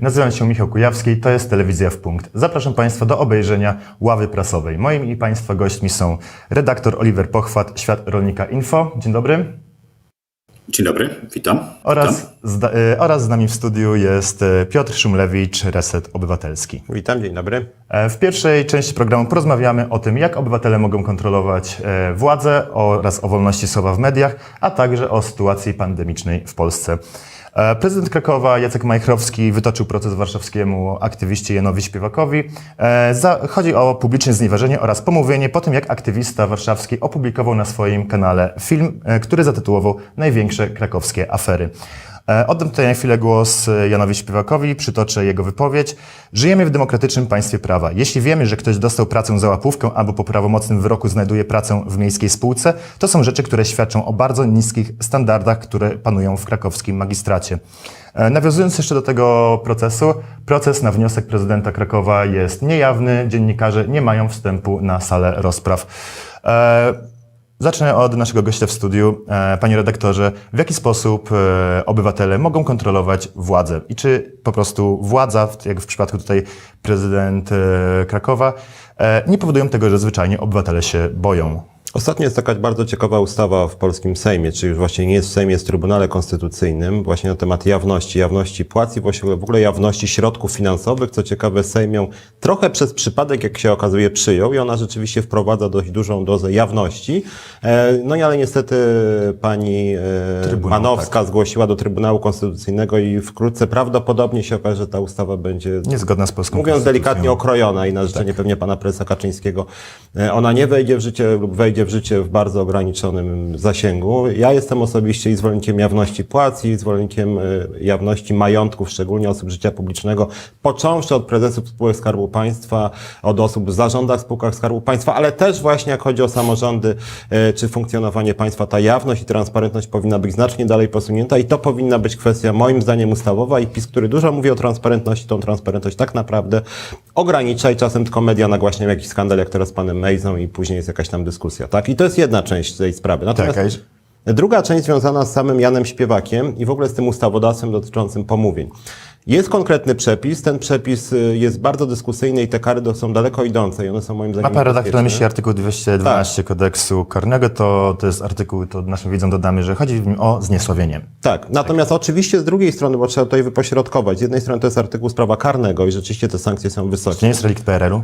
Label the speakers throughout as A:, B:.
A: nazywam się Michał Kujawski, to jest Telewizja w Punkt. Zapraszam Państwa do obejrzenia ławy prasowej. Moim i Państwa gośćmi są redaktor Oliver Pochwat, Świat Rolnika Info. Dzień dobry.
B: Dzień dobry, witam.
A: Oraz, zda, y, oraz z nami w studiu jest y, Piotr Szumlewicz, Reset Obywatelski.
C: Witam, dzień dobry.
A: E, W pierwszej części programu porozmawiamy o tym, jak obywatele mogą kontrolować e, władzę oraz o wolności słowa w mediach, a także o sytuacji pandemicznej w Polsce. E, Prezydent Krakowa Jacek Majchrowski wytoczył proces warszawskiemu aktywiście Janowi Śpiewakowi. E, chodzi o publiczne znieważenie oraz pomówienie po tym, jak aktywista warszawski opublikował na swoim kanale film, e, który zatytułował Największe krakowskie afery. E, Oddam tutaj na chwilę głos e, Janowi Śpiewakowi, przytoczę jego wypowiedź. Żyjemy w demokratycznym państwie prawa. Jeśli wiemy, że ktoś dostał pracę za łapówkę albo po prawomocnym wyroku znajduje pracę w miejskiej spółce, to są rzeczy, które świadczą o bardzo niskich standardach, które panują w krakowskim magistracie. E, Nawiązując jeszcze do tego procesu, proces na wniosek prezydenta Krakowa jest niejawny, dziennikarze nie mają wstępu na salę rozpraw. Zacznę od naszego gościa w studiu. E, Panie redaktorze, w jaki sposób e, obywatele mogą kontrolować władzę? I czy po prostu władza, jak w przypadku tutaj prezydent e, Krakowa, nie powodują tego, że zwyczajnie obywatele się boją?
C: Ostatnio jest taka bardzo ciekawa ustawa w polskim Sejmie, czyli już właśnie nie jest w Sejmie, jest w Trybunale Konstytucyjnym, właśnie na temat jawności, jawności płac i właśnie w ogóle jawności środków finansowych. Co ciekawe, Sejm ją trochę przez przypadek, jak się okazuje, przyjął i ona rzeczywiście wprowadza dość dużą dozę jawności. E, No i ale niestety pani e,
A: Trybunał,
C: Manowska zgłosiła do Trybunału Konstytucyjnego i wkrótce prawdopodobnie się okaże, że ta ustawa będzie
A: Niezgodna z polską
C: Mówiąc delikatnie okrojona i na życzenie pewnie pana prezesa Kaczyńskiego, e, ona nie wejdzie w życie lub wejdzie w życie w bardzo ograniczonym zasięgu. Ja jestem osobiście i zwolennikiem jawności płac i zwolennikiem e, jawności majątków, szczególnie osób życia publicznego, począwszy od prezesów spółek Skarbu Państwa, od osób w zarządach spółkach Skarbu Państwa, ale też właśnie jak chodzi o samorządy e, czy funkcjonowanie państwa, ta jawność i transparentność powinna być znacznie dalej posunięta i to powinna być kwestia moim zdaniem ustawowa i PiS, który dużo mówi o transparentności, tą transparentność tak naprawdę ogranicza i czasem tylko media nagłaśniają jakiś skandal, jak teraz z panem Mejzą i później jest jakaś tam dyskusja, tak? I to jest jedna część tej sprawy. Natomiast
A: Tak,
C: Druga część związana z samym Janem Śpiewakiem i w ogóle z tym ustawodawstwem dotyczącym pomówień. Jest konkretny przepis, ten przepis y, jest bardzo dyskusyjny i te kary są daleko idące i one są moim zdaniem
A: pan redaktor na
C: niebezpieczne.
A: myśli artykuł 212
C: Tak.
A: kodeksu karnego, to, to jest artykuł, to naszym widzom dodamy, że chodzi w nim o zniesławienie.
C: Tak, natomiast oczywiście z drugiej strony, bo trzeba tutaj wypośrodkować, z jednej strony to jest artykuł z prawa karnego i rzeczywiście te sankcje są
A: To
C: wysokie.
A: nie jest relikt PRL-u?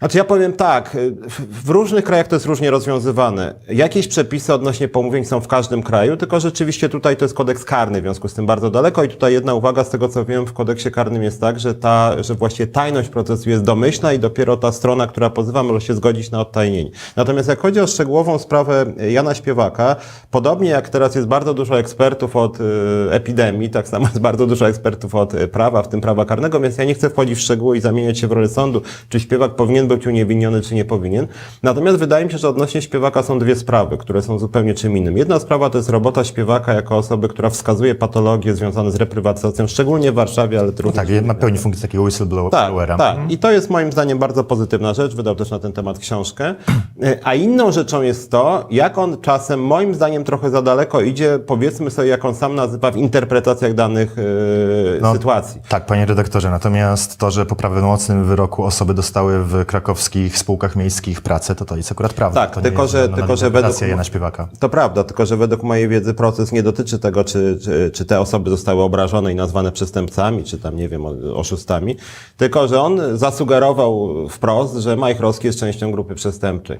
C: Znaczy ja powiem tak, w- w różnych krajach to jest różnie rozwiązywane. Jakieś przepisy odnośnie pomówień są w każdym kraju, tylko rzeczywiście tutaj to jest kodeks karny, w związku z tym bardzo daleko i tutaj jedna uwaga z tego co wiem w kodeksie karnym jest tak, że ta, że właściwie tajność procesu jest domyślna i dopiero ta strona, która pozywa może się zgodzić na odtajnienie. Natomiast jak chodzi o szczegółową sprawę Jana Śpiewaka, podobnie jak teraz jest bardzo dużo ekspertów od y, epidemii, tak samo jest bardzo dużo ekspertów od y, prawa, w tym prawa karnego, więc ja nie chcę wchodzić w szczegóły i zamieniać się w rolę sądu, czy śpiewak powinien być uniewinniony, czy nie powinien. Natomiast wydaje mi się, że odnośnie śpiewaka są dwie sprawy, które są zupełnie czym innym. Jedna sprawa to jest robota śpiewaka jako osoby, która wskazuje patologie związane z reprywatyzacją, szczególnie w Warszawie, ale
A: No
C: również
A: tak, ma pełni funkcję takiego whistleblowera.
C: tak, tak. I to jest moim zdaniem bardzo pozytywna rzecz. Wydał też na ten temat książkę. E, A inną rzeczą jest to, jak on czasem, moim zdaniem, trochę za daleko idzie, powiedzmy sobie, jak on sam nazywa, w interpretacjach danych e,
A: No,
C: sytuacji.
A: Tak, panie redaktorze. Natomiast to, że po prawomocnym wyroku osoby dostały w krakowskich spółkach miejskich pracę, to to jest akurat prawda.
C: Tak,
A: to
C: tylko
A: jest
C: że- tylko że według-
A: Jana Śpiewaka.
C: To prawda, tylko że według mojej wiedzy proces nie dotyczy tego, czy, czy, czy te osoby zostały obrażone i nazwane przestępcami, czy tam, nie wiem, oszustami, tylko że on zasugerował wprost, że Majchrowski jest częścią grupy przestępczej.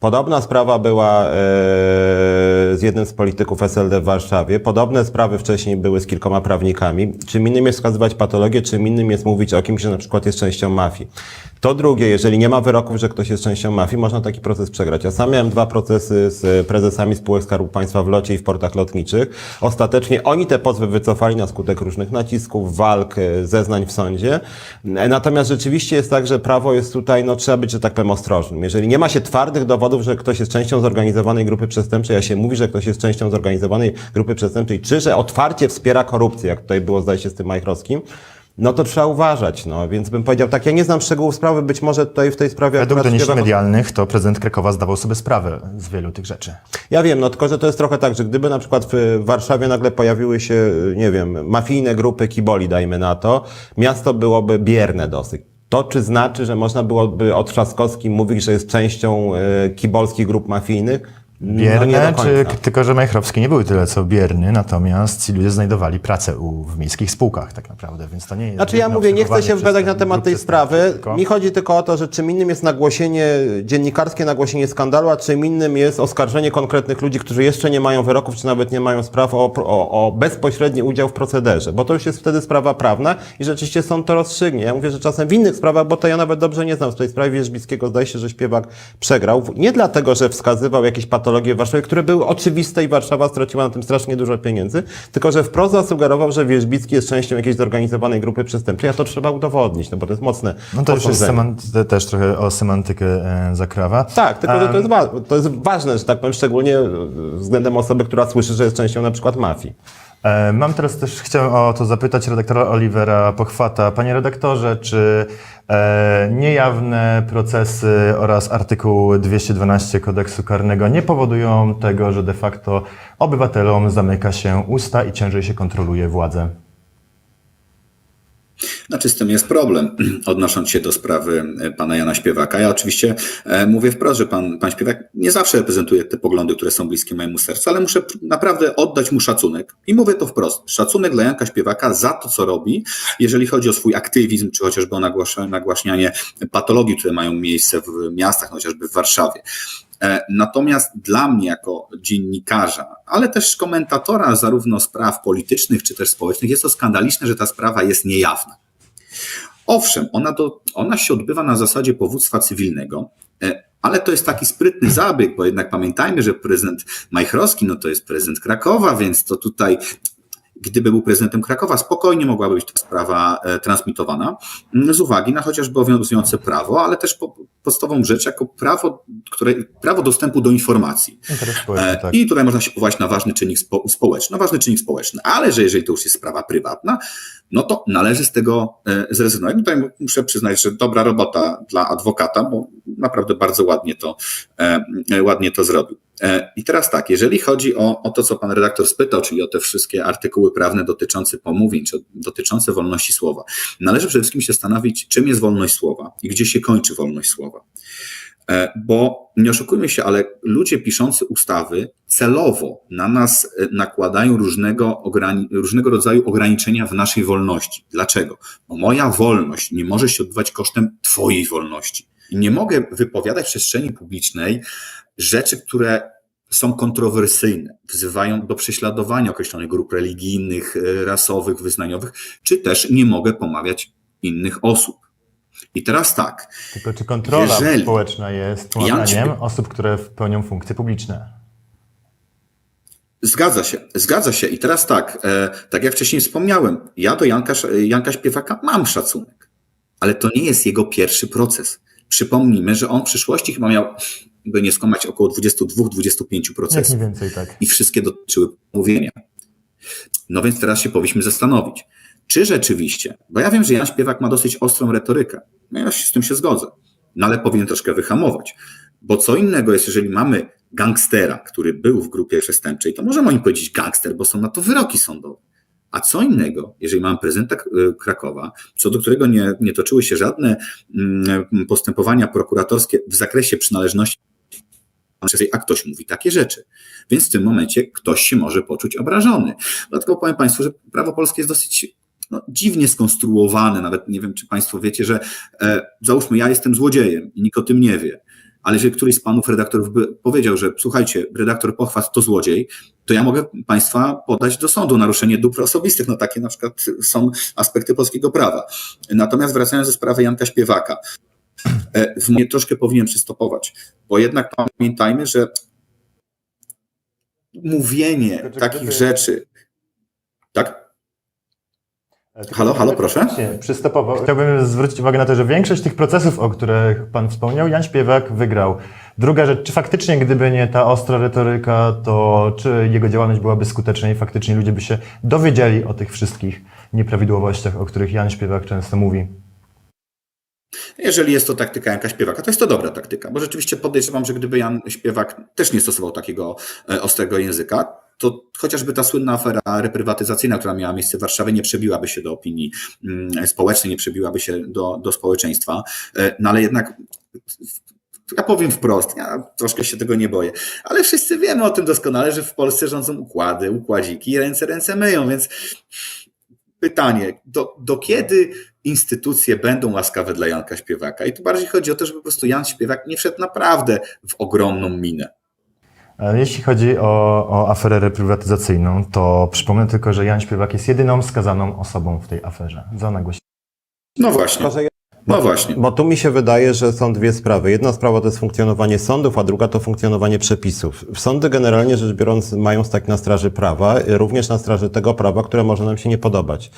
C: Podobna sprawa była e, z jednym z polityków SLD w Warszawie. Podobne sprawy wcześniej były z kilkoma prawnikami. Czym innym jest wskazywać patologię, czym innym jest mówić o kimś, że na przykład jest częścią mafii. To drugie, jeżeli nie ma wyroków, że ktoś jest częścią mafii, można taki proces przegrać. Ja sam miałem dwa procesy z prezesami spółek Skarbu Państwa w locie i w portach lotniczych. Ostatecznie oni te pozwy wycofali na skutek różnych nacisków, walk, e, zeznań w sądzie. E, Natomiast rzeczywiście jest tak, że prawo jest tutaj, no trzeba być, że tak powiem, ostrożnym. Jeżeli nie ma się twardych dowodów, że ktoś jest częścią zorganizowanej grupy przestępczej, a się mówi, że ktoś jest częścią zorganizowanej grupy przestępczej, czy że otwarcie wspiera korupcję, jak tutaj było zdaje się z tym Majchrowskim, no to trzeba uważać. No, więc bym powiedział tak, ja nie znam szczegółów sprawy, być może tutaj w tej sprawie...
A: Według doniesień
C: śpiewa-
A: medialnych to prezydent Krakowa zdawał sobie sprawę z wielu tych rzeczy.
C: Ja wiem, no tylko, że to jest trochę tak, że gdyby na przykład w Warszawie nagle pojawiły się, nie wiem, mafijne grupy kiboli, dajmy na to, miasto byłoby bierne dosyć. To czy znaczy, że można byłoby o Trzaskowskim mówić, że jest częścią e, kibolskich grup mafijnych? No
A: Bierne,
C: do
A: czy tylko, że Majchrowski nie były tyle co bierny, natomiast ci ludzie znajdowali pracę u, w miejskich spółkach tak naprawdę, więc to nie jest...
C: Znaczy ja mówię, nie chcę się wypowiadać na temat tej sprawy.
A: tylko-
C: Mi chodzi tylko o to, że czym innym jest nagłośnienie, dziennikarskie nagłośnienie skandalu, a czym innym jest oskarżenie konkretnych ludzi, którzy jeszcze nie mają wyroków, czy nawet nie mają spraw o, o, o bezpośredni udział w procederze, bo to już jest wtedy sprawa prawna i rzeczywiście sąd to rozstrzygnie. Ja mówię, że czasem w innych sprawach, bo to ja nawet dobrze nie znam, w tej sprawie Wierzbickiego zdaje się, że śpiewak przegrał. Nie dlatego, że wskazywał jakieś patologie w Warszawie, które były oczywiste i Warszawa straciła na tym strasznie dużo pieniędzy, tylko że wprost zasugerował, że Wierzbicki jest częścią jakiejś zorganizowanej grupy przestępczej, a to trzeba udowodnić, no bo to jest mocne
A: No to już jest semant- też trochę o semantykę e, zakrawa.
C: Tak, tylko że to jest, wa- to jest ważne, że tak powiem, szczególnie e, względem osoby, która słyszy, że jest częścią na przykład mafii.
A: E, Mam teraz też, chciałem o to zapytać redaktora Olivera Pochwata. Panie redaktorze, czy niejawne procesy oraz artykuł 212 kodeksu karnego nie powodują tego, że de facto obywatelom zamyka się usta i ciężej się kontroluje władzę?
B: Znaczy z tym jest problem, odnosząc się do sprawy e, pana Jana Śpiewaka. Ja oczywiście e, mówię wprost, że pan, pan Śpiewak nie zawsze reprezentuje te poglądy, które są bliskie mojemu sercu, ale muszę naprawdę oddać mu szacunek. I mówię to wprost. Szacunek dla Janka Śpiewaka za to, co robi, jeżeli chodzi o swój aktywizm, czy chociażby o nagłaśnianie patologii, które mają miejsce w miastach, chociażby w Warszawie. E, Natomiast dla mnie, jako dziennikarza, ale też komentatora zarówno spraw politycznych, czy też społecznych, jest to skandaliczne, że ta sprawa jest niejawna. Owszem, ona, do, ona się odbywa na zasadzie powództwa cywilnego, e, ale to jest taki sprytny zabieg, bo jednak pamiętajmy, że prezydent Majchrowski no to jest prezydent Krakowa, więc to tutaj gdyby był prezydentem Krakowa, spokojnie mogłaby być ta sprawa e, transmitowana m, z uwagi na chociażby obowiązujące prawo, ale też po, podstawową rzecz jako prawo, które, prawo dostępu do informacji.
A: Społeczny,
B: E,
A: tak.
B: I tutaj można się powołać na ważny czynnik spo, społeczny, no ważny czynnik społeczny, ale że jeżeli to już jest sprawa prywatna, no to należy z tego e, zrezygnować. No Tutaj muszę przyznać, że dobra robota dla adwokata, bo naprawdę bardzo ładnie to, ładnie to zrobił. E, I teraz tak, jeżeli chodzi o, o to, co pan redaktor spytał, czyli o te wszystkie artykuły prawne dotyczące pomówień, czy dotyczące wolności słowa, należy przede wszystkim się zastanowić, czym jest wolność słowa i gdzie się kończy wolność słowa. E, Bo nie oszukujmy się, ale ludzie piszący ustawy celowo na nas e, nakładają różnego, różnego rodzaju ograniczenia w naszej wolności. Dlaczego? Bo moja wolność nie może się odbywać kosztem Twojej wolności. Nie mogę wypowiadać w przestrzeni publicznej rzeczy, które są kontrowersyjne, wzywają do prześladowania określonych grup religijnych, e, rasowych, wyznaniowych, czy też nie mogę pomawiać innych osób. I teraz tak,
A: Tylko czy kontrola
B: Jeżeli-
A: społeczna jest pomaganiem
B: Śpie-
A: osób, które pełnią funkcje publiczne?
B: Zgadza się, zgadza się. I teraz tak, e, tak jak wcześniej wspomniałem, ja do Janka, Janka Śpiewaka mam szacunek, ale to nie jest jego pierwszy proces. Przypomnijmy, że on w przyszłości chyba miał, by nie skłamać, około 22-25
A: Jak
B: procesów
A: mniej więcej tak.
B: i wszystkie dotyczyły mówienia. No więc teraz się powinniśmy zastanowić, czy rzeczywiście, bo ja wiem, że Jan Śpiewak ma dosyć ostrą retorykę, no ja się z tym się zgodzę, no ale powinien troszkę wyhamować, bo co innego jest, jeżeli mamy gangstera, który był w grupie przestępczej, to możemy o nim powiedzieć gangster, bo są na to wyroki sądowe. A co innego, jeżeli mamy prezydenta y, Krakowa, co do którego nie, nie toczyły się żadne mm, postępowania prokuratorskie w zakresie przynależności a ktoś mówi takie rzeczy. Więc w tym momencie ktoś się może poczuć obrażony. Dlatego powiem Państwu, że prawo polskie jest dosyć no, dziwnie skonstruowane. Nawet nie wiem, czy Państwo wiecie, że e, załóżmy, ja jestem złodziejem i nikt o tym nie wie. Ale jeżeli któryś z panów redaktorów by powiedział, że słuchajcie, redaktor Pochwat to złodziej, to ja mogę Państwa podać do sądu naruszenie dóbr osobistych. No takie na przykład są aspekty polskiego prawa. Natomiast wracając do sprawy Janka Śpiewaka, e, w mnie troszkę powinien przystopować, bo jednak pamiętajmy, że mówienie takich rzeczy, tak? Halo, halo, proszę.
A: Nie, przystopowo. Chciałbym zwrócić uwagę na to, że większość tych procesów, o których Pan wspomniał, Jan Śpiewak wygrał. Druga rzecz, czy faktycznie gdyby nie ta ostra retoryka, to czy jego działalność byłaby skuteczna i faktycznie ludzie by się dowiedzieli o tych wszystkich nieprawidłowościach, o których Jan Śpiewak często mówi?
B: Jeżeli jest to taktyka jakaś śpiewaka, to jest to dobra taktyka, bo rzeczywiście podejrzewam, że gdyby Jan Śpiewak też nie stosował takiego e, ostrego języka, to chociażby ta słynna afera reprywatyzacyjna, która miała miejsce w Warszawie, nie przebiłaby się do opinii mm, społecznej, nie przebiłaby się do, do społeczeństwa. E, No ale jednak ja powiem wprost, ja troszkę się tego nie boję, ale wszyscy wiemy o tym doskonale, że w Polsce rządzą układy, układziki ręce ręce myją, więc pytanie, do, do kiedy instytucje będą łaskawe dla Janka Śpiewaka? I tu bardziej chodzi o to, żeby po prostu Jan Śpiewak nie wszedł naprawdę w ogromną minę.
A: E, Jeśli chodzi o, o aferę reprywatyzacyjną, to przypomnę tylko, że Jan Śpiewak jest jedyną skazaną osobą w tej aferze za nagłośnienie.
B: No właśnie, no właśnie.
C: Bo tu mi się wydaje, że są dwie sprawy. Jedna sprawa to jest funkcjonowanie sądów, a druga to funkcjonowanie przepisów. Sądy generalnie rzecz biorąc mają stać na straży prawa, również na straży tego prawa, które może nam się nie podobać.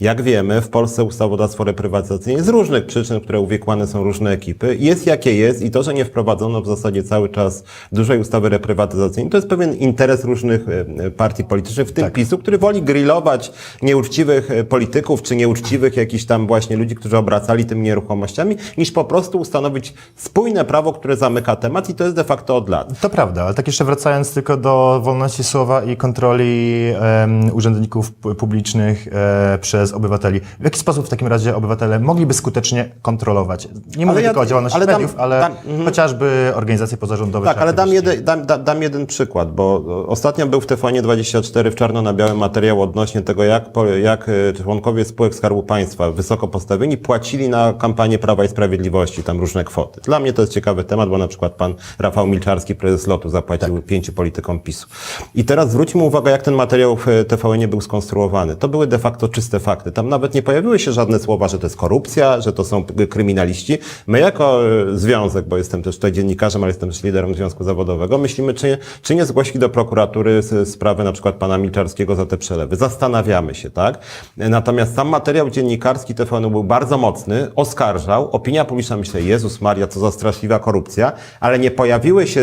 C: Jak wiemy, w Polsce ustawodawstwo reprywatyzacyjne z różnych przyczyn, które uwiekłane są różne ekipy, jest jakie jest i to, że nie wprowadzono w zasadzie cały czas dużej ustawy reprywatyzacyjnej, to jest pewien interes różnych e, partii politycznych, w tym PiSu, który woli grillować nieuczciwych e, polityków, czy nieuczciwych jakichś tam właśnie ludzi, którzy obracali tymi nieruchomościami, niż po prostu ustanowić spójne prawo, które zamyka temat i to jest de facto od lat.
A: To prawda, ale tak jeszcze wracając tylko do wolności słowa i kontroli em, urzędników pu- publicznych e, przez obywateli. W jaki sposób w takim razie obywatele mogliby skutecznie kontrolować? Nie mówię
C: ja-
A: tylko o działalności
C: ale dam-
A: mediów, ale
C: dam- mhm.
A: chociażby organizacje pozarządowe.
C: Tak, ale dam jeden, dam, dam, dam jeden przykład, bo ostatnio był w TVN24 w czarno na białym materiał odnośnie tego, jak, jak e, członkowie spółek Skarbu Państwa, wysoko postawieni, płacili na kampanię Prawa i Sprawiedliwości, tam różne kwoty. Dla mnie to jest ciekawy temat, bo na przykład pan Rafał Milczarski, prezes LOTu, zapłacił pięciu politykom PiSu. I teraz zwróćmy uwagę, jak ten materiał w TVN był skonstruowany. To były de facto czyste fakty. Tam nawet nie pojawiły się żadne słowa, że to jest korupcja, że to są kryminaliści. My jako e, związek, bo jestem też tutaj dziennikarzem, ale jestem też liderem związku zawodowego, myślimy, czy, czy nie zgłosić do prokuratury sprawy na przykład pana Milczarskiego za te przelewy. Zastanawiamy się, tak? Natomiast sam materiał dziennikarski TVN był bardzo mocny, oskarżał. Opinia publiczna myślę, Jezus Maria, co za straszliwa korupcja, ale nie pojawiły się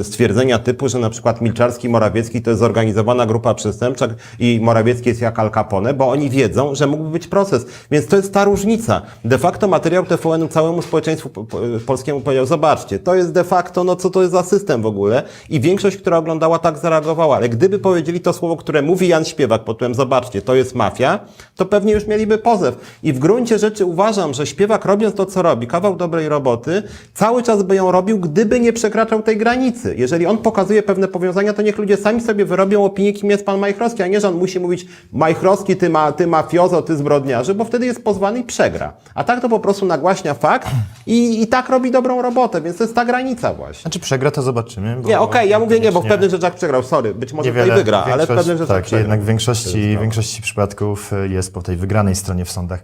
C: e, stwierdzenia typu, że na przykład Milczarski Morawiecki to jest zorganizowana grupa przestępcza i Morawiecki jest jak Al Capone, bo oni wiedzą, że mógłby być proces. Więc to jest ta różnica. De facto materiał TVN całemu społeczeństwu po- po- polskiemu powiedział, zobaczcie, to jest de facto, no co to jest za system w ogóle i większość, która oglądała tak zareagowała, ale gdyby powiedzieli to słowo, które mówi Jan Śpiewak pod zobaczcie, to jest mafia, to pewnie już mieliby pozew. I w gruncie rzeczy uważam, że Śpiewak robiąc to, co robi, kawał dobrej roboty, cały czas by ją robił, gdyby nie przekraczał tej granicy. Jeżeli on pokazuje pewne powiązania, to niech ludzie sami sobie wyrobią opinię, kim jest pan Majchrowski, a nie, że on musi mówić Majchrowski, ty, ma, ty mafiozo, ty zbrodniarze, bo wtedy jest pozwany i przegra. A tak to po prostu nagłaśnia fakt i, i tak robi dobrą robotę, więc to jest ta granica właśnie.
A: Znaczy przegra, to zobaczymy. bo
C: Nie, okej, ja mówię nie, bo w pewnych rzeczach przegrał, sorry, być może
A: Niewiele,
C: tutaj wygra, ale w
A: większość-
C: pewnych rzeczach
A: Tak,
C: przegrał.
A: jednak w większości, w większości przypadków jest po tej wygranej stronie w sądach.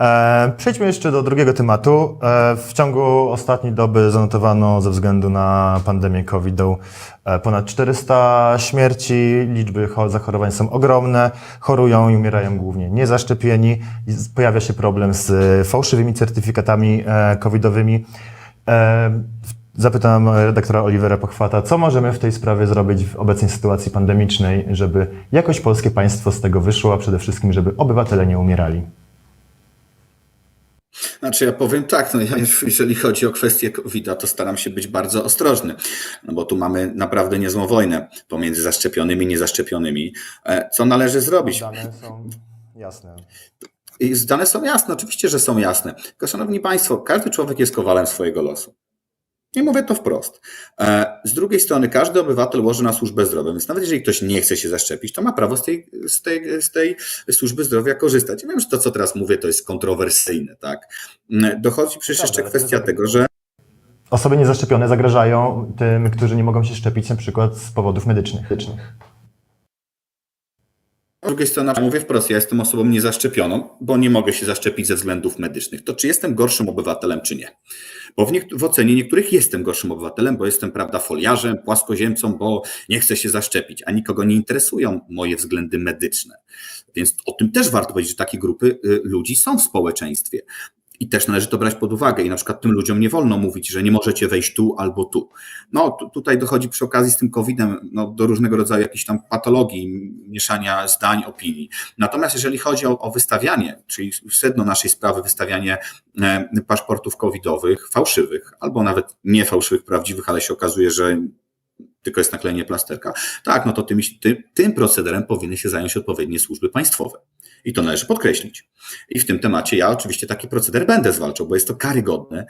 A: E, przejdźmy jeszcze do drugiego tematu. E, w ciągu ostatniej doby zanotowano ze względu na pandemię COVID e, ponad 400 śmierci. Liczby cho- zachorowań są ogromne. Chorują i umierają głównie niezaszczepieni. Pojawia się problem z fałszywymi certyfikatami covidowymi. Zapytam redaktora Olivera Pochwata, co możemy w tej sprawie zrobić w obecnej sytuacji pandemicznej, żeby jakoś polskie państwo z tego wyszło, a przede wszystkim, żeby obywatele nie umierali.
B: Znaczy ja powiem tak, no ja, jeżeli chodzi o kwestię covid to staram się być bardzo ostrożny, no bo tu mamy naprawdę niezłą wojnę pomiędzy zaszczepionymi i niezaszczepionymi. E, Co należy zrobić?
A: Dane są jasne.
B: I dane są jasne, oczywiście, że są jasne. Tylko szanowni państwo, każdy człowiek jest kowalem swojego losu. Nie mówię to wprost. E, Z drugiej strony, każdy obywatel łoży na służbę zdrowia, więc nawet jeżeli ktoś nie chce się zaszczepić, to ma prawo z tej, z tej, z tej służby zdrowia korzystać. Ja wiem, że to, co teraz mówię, to jest kontrowersyjne, tak? Mm, Dochodzi przecież jeszcze kwestia tego, że
A: Osoby niezaszczepione zagrażają tym, którzy nie mogą się szczepić na przykład z powodów medycznych.
B: Z drugiej strony mówię wprost, ja jestem osobą niezaszczepioną, bo nie mogę się zaszczepić ze względów medycznych. To czy jestem gorszym obywatelem, czy nie? Bo w, w ocenie niektórych jestem gorszym obywatelem, bo jestem, prawda, foliarzem, płaskoziemcą, bo nie chcę się zaszczepić, a nikogo nie interesują moje względy medyczne. Więc o tym też warto powiedzieć, że takie grupy y, ludzi są w społeczeństwie. I też należy to brać pod uwagę. I na przykład tym ludziom nie wolno mówić, że nie możecie wejść tu albo tu. No tu, tutaj dochodzi przy okazji z tym COVID-em no, do różnego rodzaju jakichś tam patologii, mieszania zdań, opinii. Natomiast jeżeli chodzi o, o wystawianie, czyli sedno naszej sprawy, wystawianie e, paszportów covidowych, fałszywych, albo nawet nie fałszywych, prawdziwych, ale się okazuje, że tylko jest naklejenie plasterka. Tak, no to tym, tym, tym procederem powinny się zająć odpowiednie służby państwowe. I to należy podkreślić. I w tym temacie ja oczywiście taki proceder będę zwalczał, bo jest to karygodne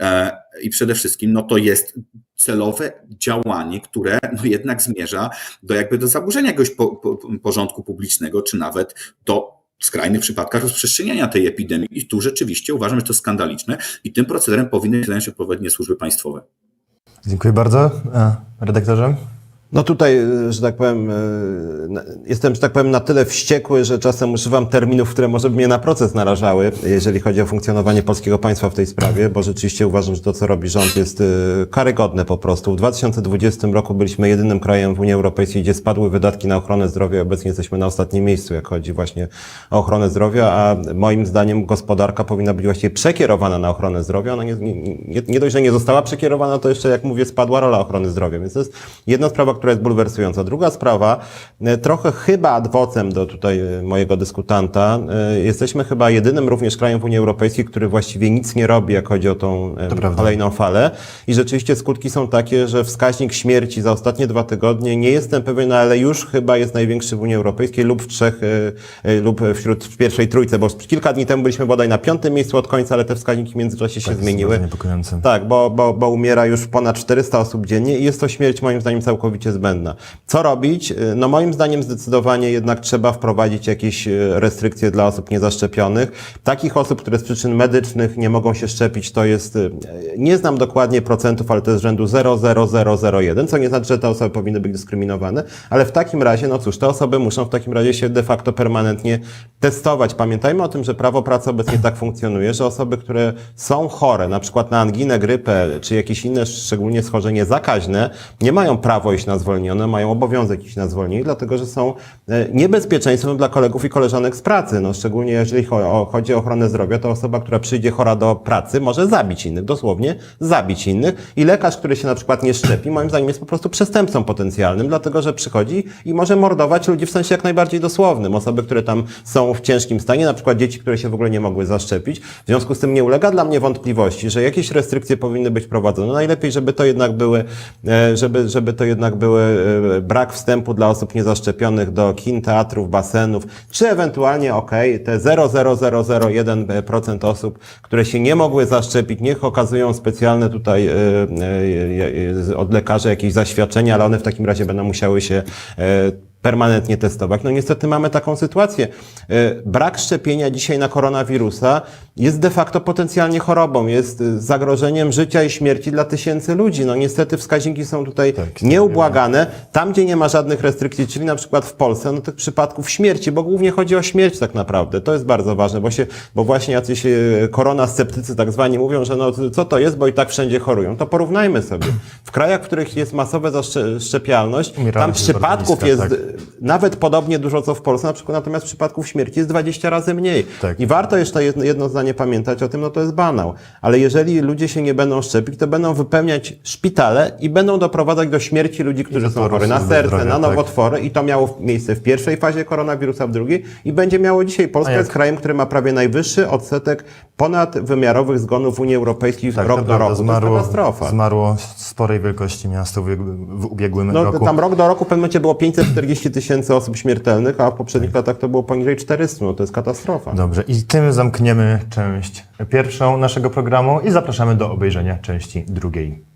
B: e, i przede wszystkim no to jest celowe działanie, które no jednak zmierza do jakby do zaburzenia jakiegoś po, po, porządku publicznego, czy nawet do w skrajnych przypadkach rozprzestrzeniania tej epidemii. I tu rzeczywiście uważam, że to skandaliczne i tym procederem powinny się zająć odpowiednie służby państwowe.
A: Dziękuję bardzo. E, Redaktorze?
C: No tutaj, że tak powiem, e, jestem, że tak powiem, na tyle wściekły, że czasem używam terminów, które może by mnie na proces narażały, jeżeli chodzi o funkcjonowanie polskiego państwa w tej sprawie, bo rzeczywiście uważam, że to, co robi rząd, jest e, karygodne po prostu. W 2020 roku byliśmy jedynym krajem w Unii Europejskiej, gdzie spadły wydatki na ochronę zdrowia. Obecnie jesteśmy na ostatnim miejscu, jak chodzi właśnie o ochronę zdrowia, a moim zdaniem gospodarka powinna być właściwie przekierowana na ochronę zdrowia. Ona nie, nie, nie dość, że nie została przekierowana, to jeszcze, jak mówię, spadła rola ochrony zdrowia. Więc to jest jedna sprawa, która jest bulwersująca. Druga sprawa, e, trochę chyba adwocem do tutaj e, mojego dyskutanta, e, jesteśmy chyba jedynym również krajem w Unii Europejskiej, który właściwie nic nie robi, jak chodzi o tą kolejną falę. I rzeczywiście skutki są takie, że wskaźnik śmierci za ostatnie dwa tygodnie, nie jestem pewien, ale już chyba jest największy w Unii Europejskiej lub w trzech, lub wśród w pierwszej trójce, bo kilka dni temu byliśmy bodaj na piątym miejscu od końca, ale te wskaźniki w międzyczasie się
A: Tak,
C: zmieniły. Tak, bo, bo, bo umiera już ponad 400 osób dziennie i jest to śmierć moim zdaniem całkowicie zbędna. Co robić? Y, No moim zdaniem zdecydowanie jednak trzeba wprowadzić jakieś y, restrykcje dla osób niezaszczepionych. Takich osób, które z przyczyn medycznych nie mogą się szczepić, to jest, y, nie znam dokładnie procentów, ale to jest rzędu 0,0001, co nie znaczy, że te osoby powinny być dyskryminowane, ale w takim razie, no cóż, te osoby muszą w takim razie się de facto permanentnie testować. Pamiętajmy o tym, że prawo pracy obecnie tak funkcjonuje, że osoby, które są chore, na przykład na anginę, grypę, czy jakieś inne, szczególnie schorzenie zakaźne, nie mają prawo iść na zwolnione, mają obowiązek iść na zwolnienie, dlatego że są e, niebezpieczeństwem dla kolegów i koleżanek z pracy. No, szczególnie jeżeli chodzi o ochronę zdrowia, to osoba, która przyjdzie chora do pracy, może zabić innych, dosłownie zabić innych. I lekarz, który się na przykład nie szczepi, moim zdaniem jest po prostu przestępcą potencjalnym, dlatego że przychodzi i może mordować ludzi w sensie jak najbardziej dosłownym. Osoby, które tam są w ciężkim stanie, na przykład dzieci, które się w ogóle nie mogły zaszczepić. W związku z tym nie ulega dla mnie wątpliwości, że jakieś restrykcje powinny być prowadzone. Najlepiej, żeby to jednak były, e, żeby, żeby to jednak były e, brak wstępu dla osób niezaszczepionych do kin, teatrów, basenów, czy ewentualnie, okej, te 0,0001% osób, które się nie mogły zaszczepić, niech okazują specjalne tutaj e, e, od lekarzy jakieś zaświadczenia, ale one w takim razie będą musiały się permanentnie testować. No niestety mamy taką sytuację. E, Brak szczepienia dzisiaj na koronawirusa jest de facto potencjalnie chorobą, jest e, zagrożeniem życia i śmierci dla tysięcy ludzi. No niestety wskaźniki są tutaj
A: Tak,
C: nieubłagane. Tam, gdzie nie ma żadnych restrykcji, czyli na przykład w Polsce, no tych przypadków śmierci, bo głównie chodzi o śmierć tak naprawdę. To jest bardzo ważne, bo się, bo właśnie jacyś e, korona sceptycy tak zwani mówią, że no co to jest, bo i tak wszędzie chorują. To porównajmy sobie. W krajach, w których jest masowa zaszczepialność, tam przypadków jest
A: tak.
C: Nawet podobnie dużo co w Polsce, na przykład natomiast przypadków śmierci jest 20 razy mniej.
A: Tak.
C: I warto jeszcze jedno, jedno zdanie pamiętać o tym, no to jest banał. Ale jeżeli ludzie się nie będą szczepić, to będą wypełniać szpitale i będą doprowadzać do śmierci ludzi, którzy są chorzy na serce,
A: zdrowia,
C: na
A: tak.
C: nowotwory i to miało miejsce w pierwszej fazie koronawirusa, w drugiej i będzie miało dzisiaj. Polska jest krajem, który ma prawie najwyższy odsetek ponadwymiarowych zgonów w Unii Europejskiej
A: Tak,
C: rok
A: to
C: do roku. To
A: Zmarło,
C: jest katastrofa.
A: zmarło sporej wielkości miasto w ubiegłym
C: No,
A: roku.
C: tam rok do roku w pewnym momencie było 540 tysięcy osób śmiertelnych, a w poprzednich latach to było poniżej 400. No to jest katastrofa.
A: Dobrze, i tym zamkniemy część pierwszą naszego programu i zapraszamy do obejrzenia części drugiej.